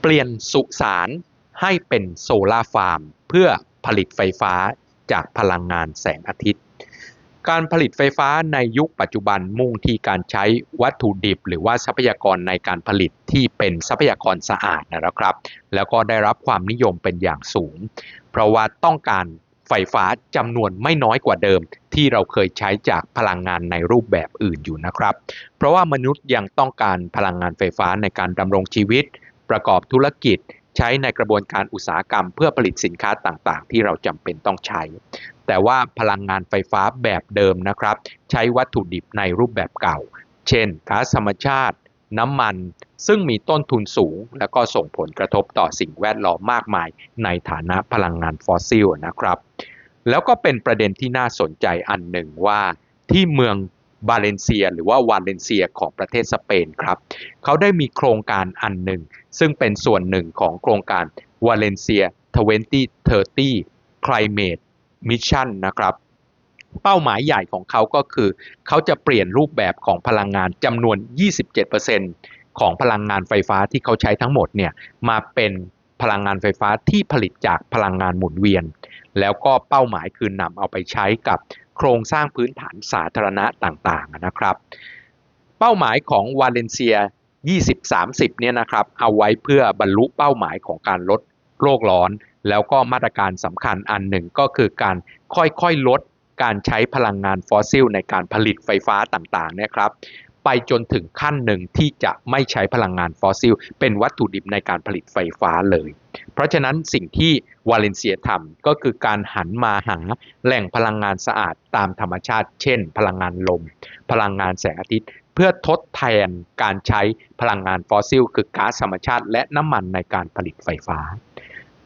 เปลี่ยนสุสานให้เป็นโซลาฟาร์ม เพื่อผลิตไฟฟ้าจากพลังงานแสงอาทิตย์ การผลิตไฟฟ้าในยุคปัจจุบันมุ่งที่การใช้วัตถุดิบ หรือว่าทรัพยากรในการผลิตที่เป็นทรัพยากรสะอาดนะครับ แล้วก็ได้รับความนิยมเป็นอย่างสูง เพราะว่าต้องการไฟฟ้าจำนวนไม่น้อยกว่าเดิม ที่เราเคยใช้จากพลังงานในรูปแบบอื่นอยู่นะครับ เพราะว่ามนุษย์ยังต้องการพลังงานไฟฟ้าในการดำรงชีวิต ประกอบธุรกิจใช้ในกระบวนการอุตสาหกรรม เพื่อผลิตสินค้าต่างๆ ที่เราจำเป็นต้องใช้ แต่ว่าพลังงานไฟฟ้าแบบเดิมนะครับ ใช้วัตถุดิบในรูปแบบเก่า เช่นก๊าซธรรมชาติ น้ำมัน ซึ่งมีต้นทุนสูง และก็ส่งผลกระทบต่อสิ่งแวดล้อมมากมาย ในฐานะพลังงานฟอสซิลนะครับ แล้วก็เป็นประเด็นที่น่าสนใจอันหนึ่งว่าที่เมือง บาเลนเซียหรือว่าวาเลนเซียของประเทศสเปนครับ เขาได้มีโครงการอันหนึ่ง ซึ่งเป็นส่วนหนึ่งของโครงการวาเลนเซีย 2030 Climate Mission นะครับ เป้าหมายใหญ่ของเขาก็คือ เขาจะเปลี่ยนรูปแบบของพลังงานจำนวน 27%ของพลังงานไฟฟ้าที่เขาใช้ทั้งหมดเนี่ยมาเป็นพลังงานไฟฟ้าที่ผลิตจากพลังงานหมุนเวียน แล้วก็เป้าหมายคือนำเอาไปใช้กับ โครงสร้างพื้นฐานสาธารณะต่างๆนะครับ เป้าหมายของวาเลนเซีย 2030 เนี่ยนะครับเอาไว้เพื่อบรรลุเป้าหมายของการลดโลกร้อน แล้วก็มาตรการสำคัญอันหนึ่งก็คือการค่อยๆลดการใช้พลังงานฟอสซิลในการผลิตไฟฟ้าต่างๆเนี่ยครับ ไปจนถึงขั้นหนึ่งที่จะไม่ใช้พลังงานฟอสซิล เป็นวัตถุดิบในการผลิตไฟฟ้าเลย เพราะฉะนั้นสิ่งที่วาเลนเซียทำก็คือการหันมาหาแหล่งพลังงานสะอาดตามธรรมชาติ เช่น พลังงานลม พลังงานแสงอาทิตย์ เพื่อทดแทนการใช้พลังงานฟอสซิล คือก๊าซธรรมชาติ และน้ำมันในการผลิตไฟฟ้า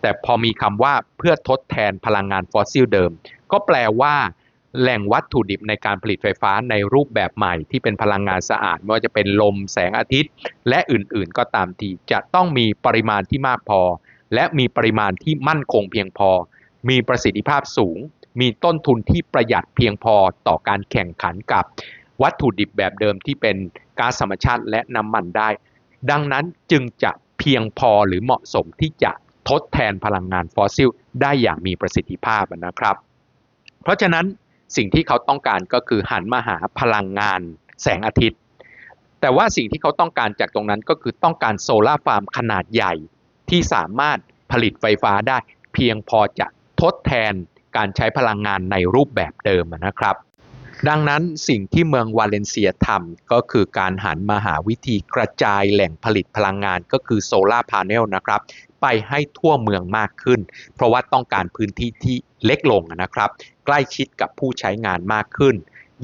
แต่พอมีคำว่าเพื่อทดแทนพลังงานฟอสซิลเดิม ก็แปลว่า แหล่งวัตถุดิบในการผลิตไฟฟ้าในรูปแบบใหม่ที่เป็นพลังงานสะอาด ไม่ว่าจะเป็นลมแสงอาทิตย์ และอื่นๆ ก็ตามทีจะต้องมีปริมาณที่มากพอ และมีปริมาณที่มั่นคงเพียงพอ มีประสิทธิภาพสูง มีต้นทุนที่ประหยัดเพียงพอต่อการแข่งขันกับ วัตถุดิบแบบเดิมที่เป็นก๊าซธรรมชาติและน้ำมันได้ ดังนั้นจึงจะเพียงพอหรือเหมาะสมที่จะทดแทนพลังงานฟอสซิลได้อย่างมีประสิทธิภาพนะครับ เพราะฉะนั้น สิ่งที่เขาต้องการก็คือหันมาหาพลังงานแสงอาทิตย์ แต่ว่าสิ่งที่เขาต้องการจากตรงนั้นก็คือต้องการโซลาร์ฟาร์มขนาดใหญ่ ที่สามารถผลิตไฟฟ้าได้ เพียงพอจะทดแทนการใช้พลังงานในรูปแบบเดิมนะครับ ดังนั้นสิ่งที่เมืองวาเลนเซียทำก็คือการหันมาหาวิธีกระจายแหล่งผลิตพลังงานก็คือโซลาร์พาร์เนลนะครับ ไปให้ทั่วเมืองมากขึ้น เพราะว่าต้องการพื้นที่ที่เล็กลงนะครับ ใกล้ชิดกับผู้ใช้งานมากขึ้น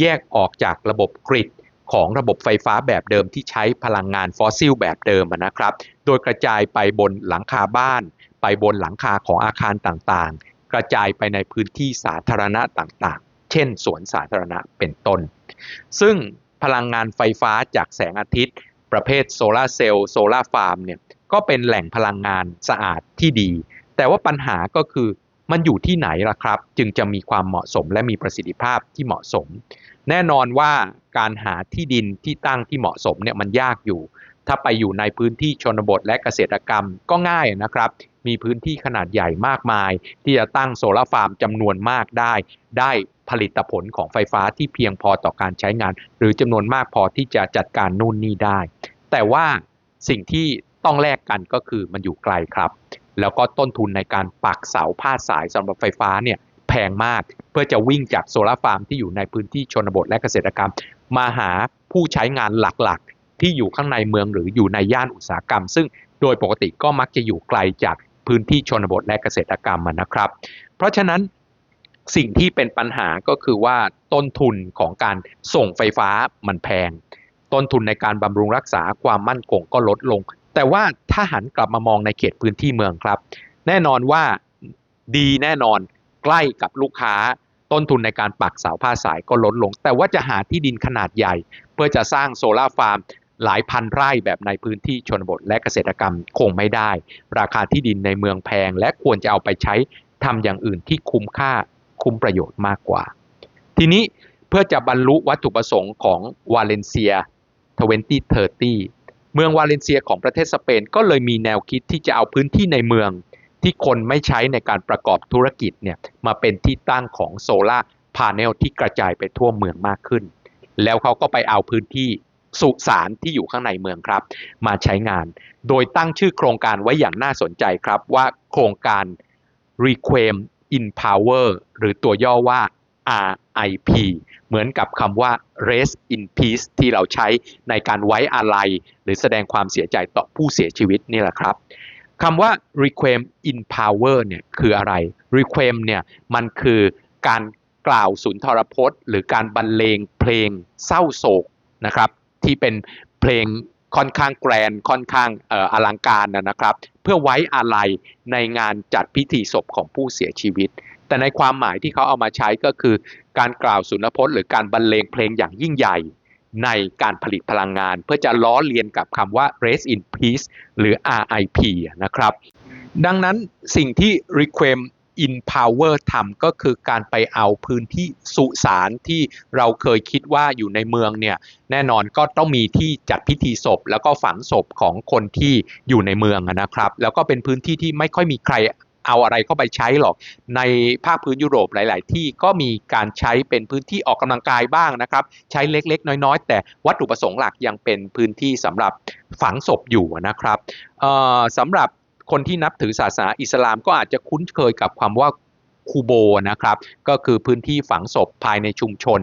แยกออกจากระบบกริดของระบบไฟฟ้าแบบเดิมที่ใช้พลังงานฟอสซิลแบบเดิมนะครับ โดยกระจายไปบนหลังคาบ้าน ไปบนหลังคาของอาคารต่างๆ กระจายไปในพื้นที่สาธารณะต่างๆ เช่น สวนสาธารณะเป็นต้น ซึ่งพลังงานไฟฟ้าจากแสงอาทิตย์ ประเภทโซลาเซลล์โซลาฟาร์มเนี่ย ก็เป็นแหล่งพลังงานสะอาดที่ดี แต่ว่าปัญหาก็คือมันอยู่ที่ไหนล่ะครับ จึงจะมีความเหมาะสมและมีประสิทธิภาพที่เหมาะสม แน่นอนว่าการหาที่ดินที่ตั้งที่เหมาะสมเนี่ยมันยากอยู่ ถ้าไปอยู่ในพื้นที่ชนบทและเกษตรกรรมก็ง่ายนะครับ มีพื้นที่ขนาดใหญ่มากมาย ที่จะตั้งโซลาร์ฟาร์มจำนวนมากได้ ได้ผลิตผลของไฟฟ้าที่เพียงพอต่อการใช้งาน หรือจำนวนมากพอที่จะจัดการนู่นนี่ได้ แต่ว่าสิ่งที่ ต้องแลกกันก็คือมันอยู่ไกลครับ แล้วก็ต้นทุนในการปักเสาพาดสายสำหรับไฟฟ้าเนี่ยแพงมากเพื่อจะวิ่งจากโซลาร์ฟาร์มที่อยู่ในพื้นที่ชนบทและเกษตรกรรม มาหาผู้ใช้งานหลักๆ ที่อยู่ข้างในเมืองหรืออยู่ในย่านอุตสาหกรรม ซึ่งโดยปกติก็มักจะอยู่ไกลจากพื้นที่ชนบทและเกษตรกรรมนะครับ เพราะฉะนั้นสิ่งที่เป็นปัญหาก็คือว่าต้นทุนของการส่งไฟฟ้ามันแพง ต้นทุนในการบำรุงรักษาความมั่นคงก็ลดลง แต่ว่าถ้าหันกลับมามองในเขตพื้นที่เมืองครับ แน่นอนว่าดีแน่นอนใกล้กับลูกค้าต้นทุนในการปักเสาผ้าสายก็ลดลง แต่ว่าจะหาที่ดินขนาดใหญ่ เพื่อจะสร้างโซลาร์ฟาร์มหลายพันไร่แบบในพื้นที่ชนบทและเกษตรกรรมคงไม่ได้ ราคาที่ดินในเมืองแพง และควรจะเอาไปใช้ทำอย่างอื่นที่คุ้มค่าคุ้มประโยชน์มากกว่า ทีนี้เพื่อจะบรรลุวัตถุประสงค์ของวาเลนเซีย 2030 เมืองวาเลนเซียของประเทศสเปนก็เลยมีแนวคิดที่จะเอาพื้นที่ในเมือง ที่คนไม่ใช้ในการประกอบธุรกิจเนี่ยมาเป็นที่ตั้งของโซลาพาเนลที่กระจายไปทั่วเมืองมากขึ้น แล้วเขาก็ไปเอาพื้นที่สุสานที่อยู่ข้างในเมืองครับ มาใช้งาน โดยตั้งชื่อโครงการไว้อย่างน่าสนใจครับว่าโครงการ Requiem in Power หรือตัวย่อว่า RIP เหมือนกับคำว่า Rest in Peace ที่เราใช้ในการไว้อาลัย หรือแสดงความเสียใจต่อผู้เสียชีวิตนี่แหละครับคำว่า Requiem in Power เนี่ยคืออะไร Requiem เนี่ยมันคือการกล่าวสุนทรพจน์ หรือการบรรเลงเพลงเศร้าโศกนะครับที่เป็นเพลงค่อนข้างแกรนค่อนข้างออลังการนะครับ เพื่อไว้อาลัยในงานจัดพิธีศพของผู้เสียชีวิต แต่ในความหมายที่เขาเอามาใช้ก็คือ การกล่าวสุนทรพจน์หรือการบรรเลงเพลงอย่างยิ่งใหญ่ ในการผลิตพลังงาน เพื่อจะล้อเลียนกับคำว่า rest in peace หรือ RIP นะครับ ดังนั้นสิ่งที่ Requiem in Power ทำก็คือการไปเอาพื้นที่สุสานที่เราเคยคิดว่าอยู่ในเมืองเนี่ยแน่นอนก็ต้องมีที่จัดพิธีศพ แล้วก็ฝังศพของคนที่อยู่ในเมืองนะครับ แล้วก็เป็นพื้นที่ที่ไม่ค่อยมีใคร เอาอะไรเข้าไปใช้หรอก ในภาคพื้นยุโรปหลาย ๆ ที่ก็มีการใช้เป็นพื้นที่ออกกำลังกายบ้างนะครับ ใช้เล็ก ๆ น้อย ๆ แต่วัตถุประสงค์หลักยังเป็นพื้นที่สำหรับฝังศพอยู่นะครับสำหรับคนที่นับถือศาสนาอิสลามก็อาจจะคุ้นเคยกับความว่าคูโบนะครับ ก็คือพื้นที่ฝังศพภายในชุมชน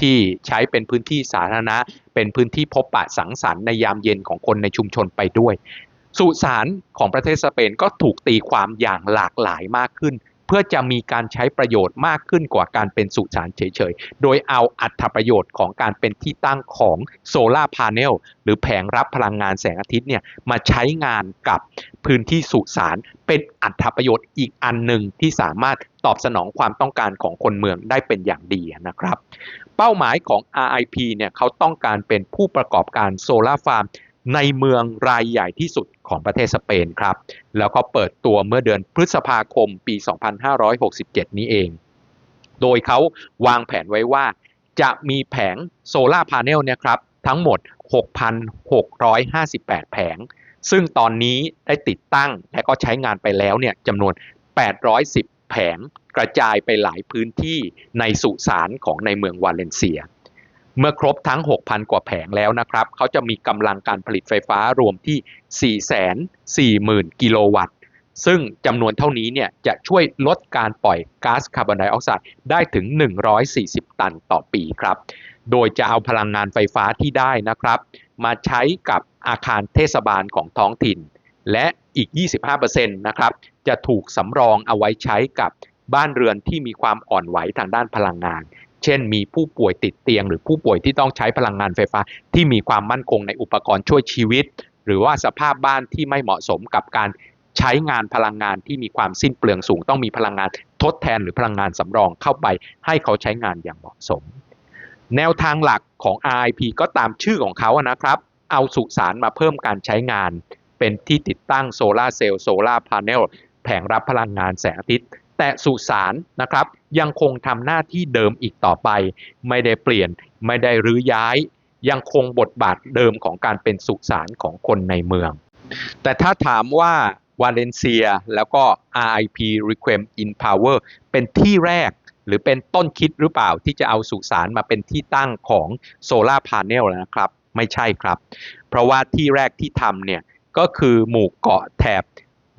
ที่ใช้เป็นพื้นที่สาธารณะ เป็นพื้นที่พบปะสังสรรค์ในยามเย็นของคนในชุมชนไปด้วย สุสานของประเทศสเปนก็ถูกตีความอย่างหลากหลายมากขึ้น เพื่อจะมีการใช้ประโยชน์มากขึ้นกว่าการเป็นสุสานเฉยๆ โดยเอาอัตประโยชน์ของการเป็นที่ตั้งของโซลาร์พาเนลหรือแผงรับพลังงานแสงอาทิตย์เนี่ยมาใช้งานกับพื้นที่สุสานเป็นอัตประโยชน์อีกอันหนึ่งที่สามารถตอบสนองความต้องการของคนเมืองได้เป็นอย่างดีนะครับ เป้าหมายของ RIP เนี่ยเขาต้องการเป็นผู้ประกอบการโซลาร์ฟาร์ม ในเมืองรายใหญ่ที่สุดของประเทศสเปนครับ แล้วก็เปิดตัวเมื่อเดือนพฤษภาคมปี 2567 นี้เอง โดยเขาวางแผนไว้ว่าจะมีแผงโซลาร์พาเนลเนี่ยครับทั้งหมด 6,658 แผง ซึ่งตอนนี้ได้ติดตั้งและก็ใช้งานไปแล้วเนี่ยจำนวน 810 แผงกระจายไปหลายพื้นที่ในสุสานของในเมืองวาเลนเซีย เมื่อครบทั้ง 6,000 กว่าแผงแล้วนะครับ เขาจะมีกำลังการผลิตไฟฟ้ารวมที่ 440,000 กิโลวัตต์ ซึ่งจำนวนเท่านี้เนี่ยจะช่วยลดการปล่อยก๊าซคาร์บอนไดออกไซด์ได้ถึง 140 ตันต่อปีครับ โดยจะเอาพลังงานไฟฟ้าที่ได้นะครับ มาใช้กับอาคารเทศบาลของท้องถิ่น และอีก 25%นะครับ จะถูกสำรองเอาไว้ใช้กับบ้านเรือนที่มีความอ่อนไหวทางด้านพลังงาน เช่น มีผู้ป่วยติดเตียง หรือผู้ป่วยที่ต้องใช้พลังงานไฟฟ้า ที่มีความมั่นคงในอุปกรณ์ช่วยชีวิต หรือว่าสภาพบ้านที่ไม่เหมาะสมกับการใช้งานพลังงานที่มีความสิ้นเปลืองสูง ต้องมีพลังงานทดแทนหรือพลังงานสำรองเข้าไป ให้เขาใช้งานอย่างเหมาะสม แนวทางหลักของ RIP ก็ตามชื่อของเขานะครับ เอาสุสานมาเพิ่มการใช้งาน เป็นที่ติดตั้งโซลาเซลล์โซลาร์เนลแผงรับพลังงานแสงอาทิตย์ แต่สุสานนะครับ ยังคงทำหน้าที่เดิมอีกต่อไป ไม่ได้เปลี่ยนไม่ได้รื้อย้าย ยังคงบทบาทเดิมของการเป็นสุสานของคนในเมือง แต่ถ้าถามว่าวาเลนเซียแล้วก็ RIP Requiem in Power เป็นที่แรกหรือเป็นต้นคิดหรือเปล่าที่จะเอาสุสานมาเป็นที่ตั้งของโซลาร์พาเนลนะครับ ไม่ใช่ครับ เพราะว่าที่แรกที่ทำเนี่ยก็คือหมู่เกาะแถบ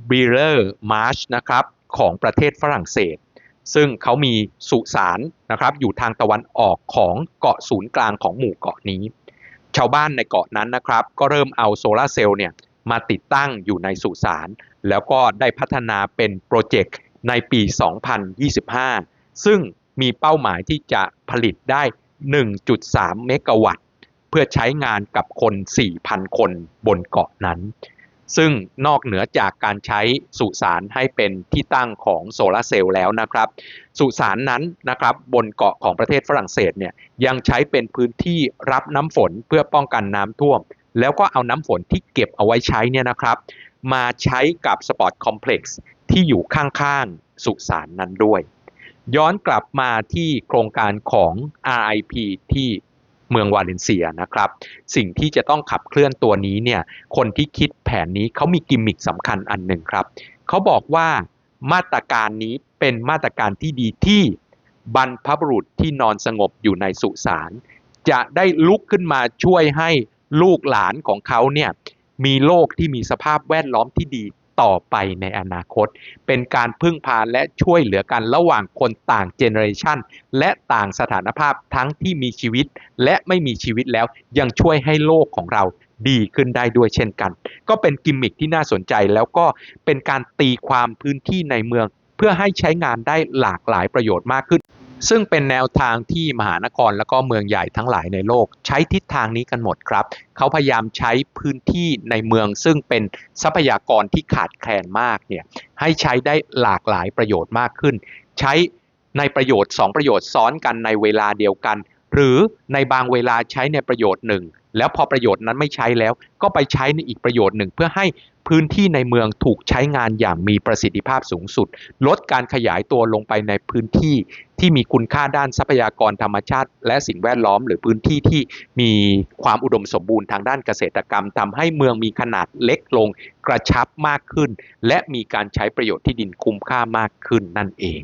บีเลอร์มาร์ชนะครับของประเทศฝรั่งเศส ซึ่งเขามีสุสานนะครับอยู่ทางตะวันออกของเกาะศูนย์กลางของหมู่เกาะนี้ ชาวบ้านในเกาะนั้นนะครับ ก็เริ่มเอาโซลาเซลล์เนี่ยมาติดตั้งอยู่ในสุสานแล้วก็ได้พัฒนาเป็นโปรเจกต์ในปี 2025 ซึ่งมีเป้าหมายที่จะผลิตได้ 1.3 เมกะวัตต์ เพื่อใช้งานกับคน 4,000 คนบนเกาะนั้น ซึ่งนอกเหนือจากการใช้สุสานให้เป็นที่ตั้งของโซลาเซลล์แล้วนะครับ สุสานนั้นนะครับบนเกาะของประเทศฝรั่งเศสเนี่ยยังใช้เป็นพื้นที่รับน้ำฝนเพื่อป้องกันน้ำท่วม แล้วก็เอาน้ำฝนที่เก็บเอาไว้ใช้เนี่ยนะครับ มาใช้กับสปอร์ตคอมเพล็กซ์ที่อยู่ข้างๆสุสานนั้นด้วย ย้อนกลับมาที่โครงการของ RIP ที่ เมืองวาเลนเซียนะครับ สิ่งที่จะต้องขับเคลื่อนตัวนี้เนี่ยคนที่คิดแผนนี้เขามีกิมมิคสำคัญอันหนึ่งครับเขาบอกว่ามาตรการนี้เป็นมาตรการที่ดีที่บรรพบุรุษที่นอนสงบอยู่ในสุสานจะได้ลุกขึ้นมาช่วยให้ลูกหลานของเขาเนี่ยมีโลกที่มีสภาพแวดล้อมที่ดี ต่อไปในอนาคต เป็นการพึ่งพาและช่วยเหลือกันระหว่างคนต่างเจเนอเรชันและต่างสถานภาพทั้งที่มีชีวิต และไม่มีชีวิตแล้วยังช่วยให้โลกของเราดีขึ้นได้ด้วยเช่นกัน ก็เป็นกิมมิคที่น่าสนใจแล้วก็เป็นการตีความพื้นที่ในเมือง เพื่อให้ใช้งานได้หลากหลายประโยชน์มากขึ้น ซึ่งเป็นแนวทางที่มหานครและก็เมืองใหญ่ทั้งหลายในโลก ใช้ทิศทางนี้กันหมดครับ เขาพยายามใช้พื้นที่ในเมือง ซึ่งเป็นทรัพยากรที่ขาดแคลนมากเนี่ยให้ใช้ได้หลากหลายประโยชน์มากขึ้น ใช้ในประโยชน์ 2 ประโยชน์ซ้อนกันในเวลาเดียวกัน หรือในบางเวลาใช้ในประโยชน์หนึ่ง แล้วพอประโยชน์นั้นไม่ใช้แล้ว ก็ไปใช้ในอีกประโยชน์หนึ่ง เพื่อให้พื้นที่ในเมืองถูกใช้งานอย่างมีประสิทธิภาพสูงสุด ลดการขยายตัวลงไปในพื้นที่ที่มีคุณค่าด้านทรัพยากรธรรมชาติ และสิ่งแวดล้อม หรือพื้นที่ที่มีความอุดมสมบูรณ์ทางด้านเกษตรกรรมทำให้เมืองมีขนาดเล็กลง กระชับมากขึ้น และมีการใช้ประโยชน์ที่ดินคุ้มค่ามากขึ้นนั่นเอง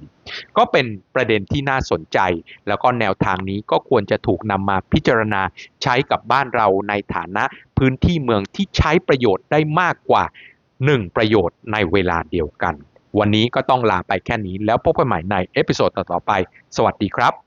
ก็เป็นประเด็นที่น่าสนใจ แล้วก็แนวทางนี้ก็ควรจะถูกนำมาพิจารณาใช้กับบ้านเราในฐานะพื้นที่เมืองที่ใช้ประโยชน์ได้มากกว่า 1 ประโยชน์ในเวลาเดียวกัน วันนี้ก็ต้องลาไปแค่นี้แล้วพบกันใหม่ในเอพิโซดต่อๆไป สวัสดีครับ